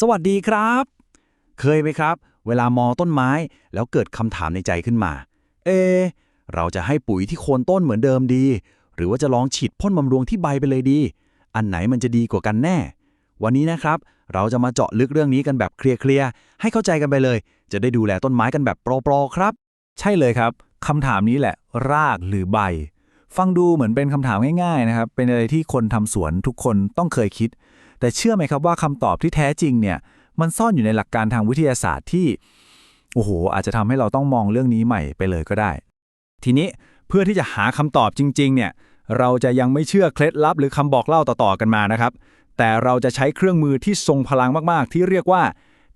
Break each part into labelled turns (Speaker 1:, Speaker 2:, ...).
Speaker 1: สวัสดีครับ เคยไหมครับ เวลามองต้นไม้แล้วเกิดคำถามในใจขึ้นมา เอ เราจะให้ปุ๋ยที่โคนต้นเหมือนเดิมดี หรือว่าจะลองฉีดพ่นบำรุงที่ใบไปเลยดี อันไหนมันจะดีกว่ากันแน่ วันนี้นะครับ เราจะมาเจาะลึกเรื่องนี้กันแบบเคลียร์ๆให้เข้าใจกันไปเลย จะได้ดูแลต้นไม้กันแบบโปรๆครับ
Speaker 2: ใช่เลยครับคำถามนี้แหละ รากหรือใบ ฟังดูเหมือนเป็นคำถามง่ายๆนะครับเป็นอะไรที่คนทำสวนทุกคนต้องเคยคิด แต่เชื่อไหมครับว่าคำตอบที่แท้จริงเนี่ยมันซ่อนอยู่ในหลักการทางวิทยาศาสตร์ที่โอ้โหอาจจะทำให้เราต้องมองเรื่องนี้ใหม่ไปเลยก็ได้
Speaker 3: ทีนี้เพื่อที่จะหาคำตอบจริง ๆ เนี่ยเราจะยังไม่เชื่อเคล็ดลับหรือคำบอกเล่าต่อๆกันมานะครับ แต่เราจะใช้เครื่องมือที่ทรงพลังมากๆ ที่เรียกว่า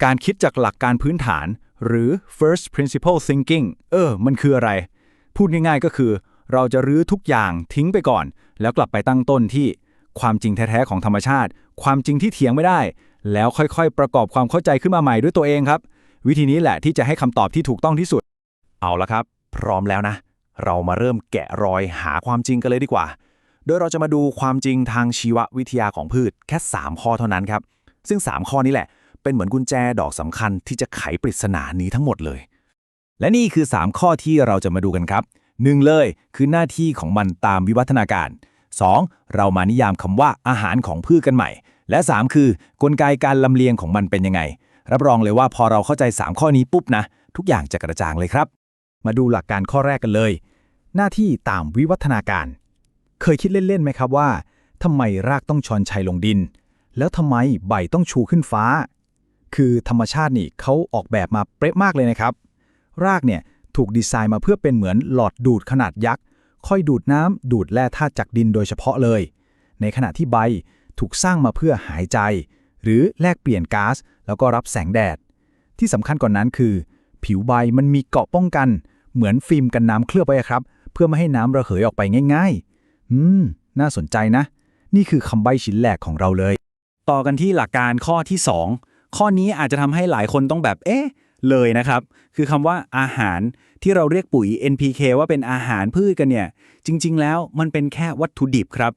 Speaker 3: การคิดจากหลักการพื้นฐาน หรือ first principle thinking เออ มันคืออะไร พูดง่ายๆก็คือ เราจะรื้อทุกอย่างทิ้งไปก่อน แล้วกลับไปตั้งต้นที่ ความจริงแท้ๆของธรรมชาติ ความจริงที่เถียงไม่ได้ แล้วค่อยๆ ประกอบความเข้าใจขึ้นมาใหม่ด้วยตัวเองครับ วิธีนี้แหละที่จะให้คำตอบที่ถูกต้องที่สุด
Speaker 1: เอาละครับ พร้อมแล้วนะ เรามาเริ่มแกะรอยหาความจริงกันเลยดีกว่า โดยเราจะมาดูความจริงทางชีววิทยาของพืชแค่ 3 ข้อเท่านั้นครับ ซึ่ง 3 ข้อนี้แหละ เป็นเหมือนกุญแจดอกสำคัญที่จะไขปริศนานี้ทั้งหมดเลย และนี่คือ 3 ข้อที่เราจะมาดูกันครับ1เลยคือหน้าที่ของมันตามวิวัฒนาการ 2. เรามานิยามคำว่าอาหารของพืชกันใหม่ และ 3 คือกลไกการลำเลียงของมันเป็นยังไง รับรองเลยว่าพอเราเข้าใจ 3 ข้อนี้ปุ๊บนะ ทุกอย่างจะกระจ่างเลยครับ
Speaker 3: มาดูหลักการข้อแรกกันเลย หน้าที่ตามวิวัฒนาการ เคยคิดเล่นๆไหมครับว่าทำไมรากต้องชอนชัยลงดิน แล้วทำไมใบต้องชูขึ้นฟ้า คือธรรมชาตินี่เขาออกแบบมาเป๊ะมากเลยนะครับ รากเนี่ยถูกดีไซน์มาเพื่อเป็นเหมือนหลอดดูดขนาดยักษ์ คอยดูดน้ำดูดแร่ธาตุจากดินโดยเฉพาะเลย ในขณะที่ใบถูกสร้างมาเพื่อหายใจ หรือแลกเปลี่ยนก๊าซแล้วก็รับแสงแดด ที่สำคัญกว่านนั้นคือ ผิวใบมันมีเกาะป้องกัน เหมือนฟิล์มกันน้ำเคลือบไว้ครับ เพื่อไม่ให้น้ำระเหยออกไปง่าย ๆ อืม น่าสนใจนะ นี่คือคำใบชิ้นแรกของเราเลย
Speaker 1: ต่อกันที่หลักการข้อที่ 2 ข้อนี้อาจจะทำให้หลายคนต้องแบบเอ๊ะ เลยนะครับ คือคำว่าอาหารที่เราเรียกปุ๋ย NPK ว่าเป็นอาหารพืชกันเนี่ย จริง ๆ แล้วมันเป็นแค่วัตถุดิบครับ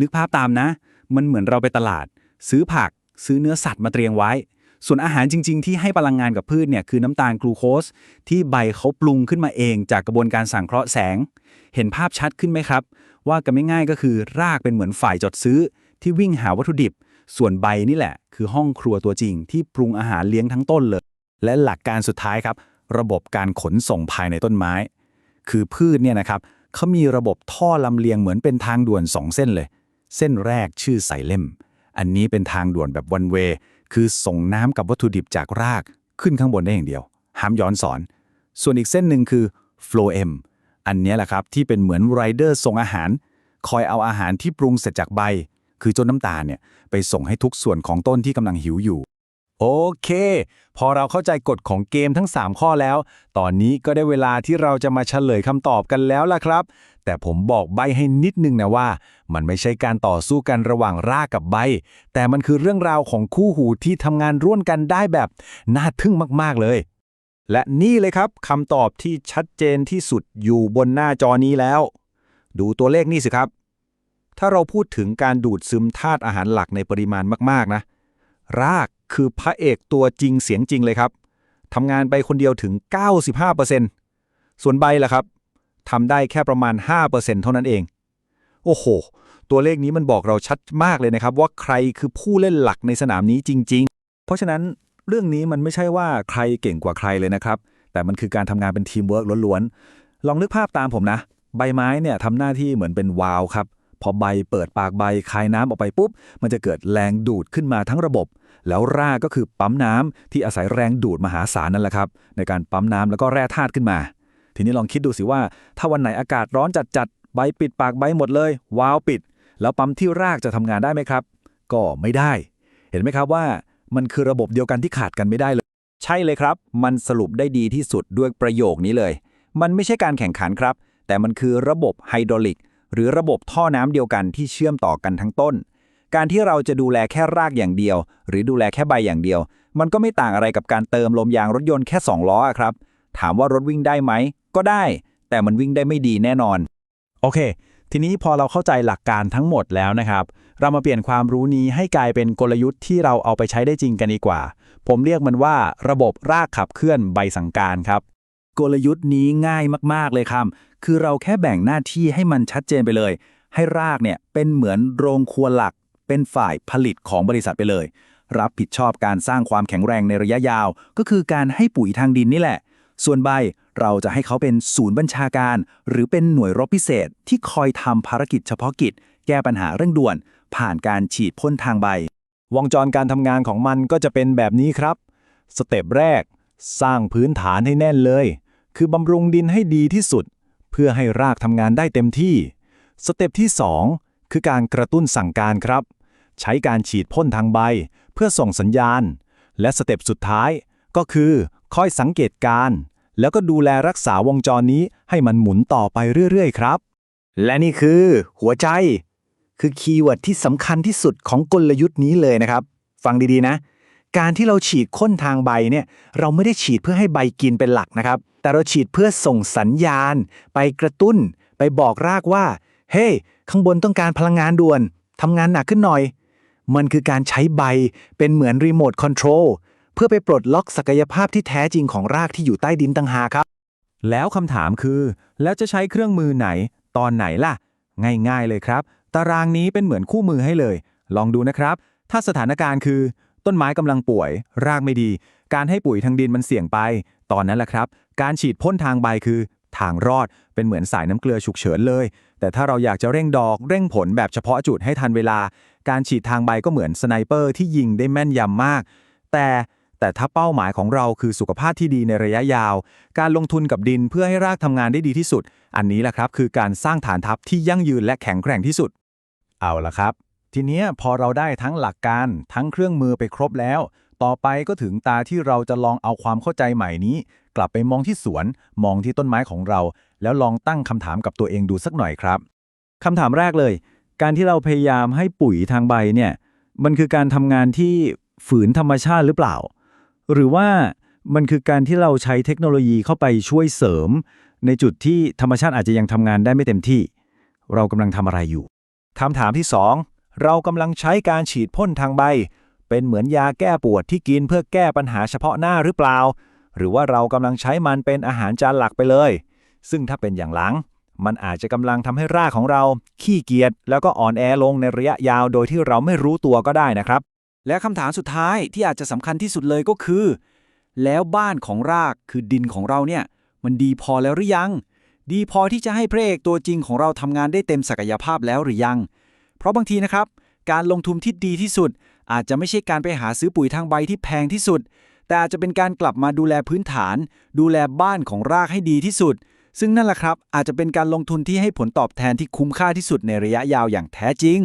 Speaker 1: นึกภาพตามนะ มันเหมือนเราไปตลาด ซื้อผัก ซื้อเนื้อสัตว์มาเตรียมไว้ ส่วนอาหารจริง ๆ ที่ให้พลังงานกับพืชเนี่ยคือน้ำตาลกลูโคส ที่ใบเขาปรุงขึ้นมาเอง จากกระบวนการสังเคราะห์แสง เห็นภาพชัดขึ้นไหมครับ ว่ากันไม่ง่ายๆก็คือรากเป็นเหมือนฝ่ายจดซื้อ ที่วิ่งหาวัตถุดิบ ส่วนใบนี่แหละ คือห้องครัวตัวจริง ที่ปรุงอาหารเลี้ยงทั้งต้นเลย และหลักการสุดท้ายครับ ระบบการขนส่งภายในต้นไม้ คือพืชเนี่ยนะครับเขามีระบบท่อลำเลียงเหมือนเป็นทางด่วน 2 เส้นเลย เส้นแรกชื่อไซเล่ม อันนี้เป็นทางด่วนแบบวันเวคือส่งน้ำกับวัตถุดิบจากรากขึ้นข้างบนได้อย่างเดียว ห้ามย้อนสอน ส่วนอีกเส้นหนึ่งคือโฟลเอมอันนี้แหละครับที่เป็นเหมือนไรเดอร์ส่งอาหาร คอยเอาอาหารที่ปรุงเสร็จจากใบ คือจนน้ำตาลเนี่ยไปส่งให้ทุกส่วนของต้นที่กำลังหิวอยู่ โอเค พอเราเข้าใจกฎของเกมทั้ง 3 ข้อแล้ว ตอนนี้ก็ได้เวลาที่เราจะมาเฉลยคำตอบกันแล้วล่ะครับ แต่ผมบอกใบให้นิดนึงนะว่า มันไม่ใช่การต่อสู้กันระหว่างรากกับใบ แต่มันคือเรื่องราวของคู่หูที่ทำงานร่วมกันได้แบบ น่าทึ่งมากๆเลย และนี่เลยครับคำตอบที่ชัดเจนที่สุดอยู่บนหน้าจอนี้แล้ว ดูตัวเลขนี่สิครับ ถ้าเราพูดถึงการดูดซึมธาตุอาหารหลักในปริมาณมาก ๆนะ ราก คือพระเอกตัวจริงเสียงจริงเลยครับทำงานไปคนเดียวถึง 95%ส่วนใบล่ะครับทำได้แค่ประมาณ 5%เท่านั้นเอง โอ้โห ตัวเลขนี้มันบอกเราชัดมากเลยนะครับ ว่าใครคือผู้เล่นหลักในสนามนี้จริง ๆ เพราะฉะนั้นเรื่องนี้มันไม่ใช่ว่าใครเก่งกว่าใครเลยนะครับ แต่มันคือการทำงานเป็นทีมเวิร์กล้วนๆ ลองนึกภาพตามผมนะ ใบไม้เนี่ยทำหน้าที่เหมือนเป็นวาล์วครับ พอใบเปิดปากใบคายน้ำออกไปปุ๊บ มันจะเกิดแรงดูดขึ้นมาทั้งระบบ แล้วรากก็คือปั๊มน้ำที่อาศัยแรงดูดมหาศาลนั่นแหละครับ ในการปั๊มน้ำแล้วก็แร่ธาตุขึ้นมา ทีนี้ลองคิดดูสิว่า ถ้าวันไหนอากาศร้อนจัดๆใบปิดปากใบหมดเลย วาวปิด แล้วปั๊มที่รากจะทำงานได้ไหมครับ ก็ไม่ได้ เห็นไหมครับว่ามันคือระบบเดียวกันที่ขาดกันไม่ได้เลย ใช่เลยครับ มันสรุปได้ดีที่สุดด้วยประโยคนี้เลย มันไม่ใช่การแข่งขันครับ แต่มันคือระบบไฮดรอลิกหรือระบบท่อน้ำเดียวกันที่เชื่อมต่อกันทั้งต้น การที่เราจะดูแลแค่รากอย่างเดียว หรือดูแลแค่ใบอย่างเดียว มันก็ไม่ต่างอะไรกับการเติมลมยางรถยนต์แค่ 2 ล้ออะครับ ถามว่ารถวิ่งได้ไหม ก็ได้ แต่มันวิ่งได้ไม่ดีแน่นอน
Speaker 3: โอเค ทีนี้พอเราเข้าใจหลักการทั้งหมดแล้วนะครับ
Speaker 2: เรามาเปลี่ยนความรู้นี้ให้กลายเป็นกลยุทธ์ที่เราเอาไปใช้ได้จริงกันดีกว่า ผมเรียกมันว่าระบบรากขับเคลื่อนใบสั่งการครับ
Speaker 1: กลยุทธ์นี้ง่ายมากๆเลยครับ คือเราแค่แบ่งหน้าที่ให้มันชัดเจนไปเลย ให้รากเนี่ยเป็นเหมือนโรงครัวหลัก เป็นฝ่ายผลิตของบริษัทไปเลย รับผิดชอบการสร้างความแข็งแรงในระยะยาว ก็คือการให้ปุ๋ยทางดินนี่แหละ ส่วนใบเราจะให้เขาเป็นศูนย์บัญชาการ หรือเป็นหน่วยรบพิเศษที่คอยทำภารกิจเฉพาะกิจ แก้ปัญหาเร่งด่วน ผ่านการฉีดพ่นทางใบ
Speaker 2: วงจรการทำงานของมันก็จะเป็นแบบนี้ครับ สเต็ปแรก สร้างพื้นฐานให้แน่นเลย คือบำรุงดินให้ดีที่สุด เพื่อให้รากทำงานได้เต็มที่ สเต็ปที่ 2 คือการกระตุ้นสั่งการครับ ใช้การฉีดพ่นทางใบ เพื่อส่งสัญญาณ และสเต็ปสุดท้าย ก็คือคอยสังเกตการ แล้วก็ดูแลรักษาวงจรนี้ให้มันหมุนต่อไปเรื่อยๆ ครับ
Speaker 3: และนี่คือ หัวใจ คือคีย์เวิร์ดที่สำคัญที่สุดของกลยุทธ์นี้เลยนะครับ ฟังดีๆนะ การที่เราฉีดพ่นทางใบเนี่ยเราไม่ได้ฉีดเพื่อให้ใบกินเป็นหลักนะครับ แต่เราฉีดเพื่อส่งสัญญาณ ไปกระตุ้น ไปบอกรากว่า เฮ้ hey, ข้างบนต้องการพลังงานด่วนทำงานหนักขึ้นหน่อย มันคือการใช้ใบเป็นเหมือนรีโมทคอนโทรลเพื่อไปปลดล็อกศักยภาพที่แท้จริงของรากที่อยู่ใต้ดินต่างหากครับ
Speaker 2: แล้วคำถามคือ แล้วจะใช้เครื่องมือไหน ตอนไหนล่ะ ง่ายๆเลยครับ ตารางนี้เป็นเหมือนคู่มือให้เลย ลองดูนะครับ ถ้าสถานการณ์คือ ต้นไม้กำลังป่วย รากไม่ดี การให้ปุ๋ยทางดินมันเสี่ยงไป ตอนนั้นแหละครับ การฉีดพ่นทางใบคือ ทางรอดเป็นเหมือนสายน้ำเกลือฉุกเฉินเลย แต่ถ้าเราอยากจะเร่งดอกเร่งผลแบบเฉพาะจุดให้ทันเวลา การฉีดทางใบก็เหมือนสไนเปอร์ที่ยิงได้แม่นยำมาก แต่แต่ถ้าเป้าหมายของเราคือสุขภาพที่ดีในระยะยาว การลงทุนกับดินเพื่อให้รากทำงานได้ดีที่สุด อันนี้แหละครับคือการสร้างฐานทัพที่ยั่งยืนและแข็งแกร่งที่สุด เอาละครับ ทีนี้พอเราได้ทั้งหลักการทั้งเครื่องมือไปครบแล้ว ต่อไปก็ถึงตาที่เราจะลองเอาความเข้าใจใหม่นี้ กลับไปมองที่สวน มองที่ต้นไม้ของเรา แล้วลองตั้งคำถามกับตัวเองดูสักหน่อยครับ
Speaker 1: คำถามแรกเลย การที่เราพยายามให้ปุ๋ยทางใบเนี่ยมันคือการทำงานที่ฝืนธรรมชาติหรือเปล่า หรือว่ามันคือการที่เราใช้เทคโนโลยีเข้าไปช่วยเสริม ในจุดที่ธรรมชาติอาจจะยังทำงานได้ไม่เต็มที่ เรากำลังทำอะไรอยู่
Speaker 2: คำถามที่ 2 เรากำลังใช้การฉีดพ่นทางใบ เป็นเหมือนยาแก้ปวดที่กินเพื่อแก้ปัญหาเฉพาะหน้าหรือเปล่า หรือว่าเรากำลังใช้มันเป็นอาหารจานหลักไปเลย ซึ่งถ้าเป็นอย่างหลัง มันอาจจะกำลังทำให้รากของเราขี้เกียจแล้วก็อ่อนแอลงในระยะยาวโดยที่เราไม่รู้ตัวก็ได้นะครับ
Speaker 1: และคำถามสุดท้ายที่อาจจะสำคัญที่สุดเลยก็คือ แล้วบ้านของรากคือดินของเราเนี่ย มันดีพอแล้วหรือยัง ดีพอที่จะให้พระเอกตัวจริงของเราทำงานได้เต็มศักยภาพแล้วหรือยัง เพราะบางทีนะครับ การลงทุนที่ดีที่สุด อาจจะไม่ใช่การไปหาซื้อปุ๋ยทางใบที่แพงที่สุด แต่อาจจะเป็นการกลับมาดูแลพื้นฐาน ดูแลบ้านของรากให้ดีที่สุด ซึ่งนั่นแหละครับอาจจะเป็นการลงทุนที่ให้ผลตอบแทนที่คุ้มค่าที่สุดในระยะยาวอย่างแท้จริง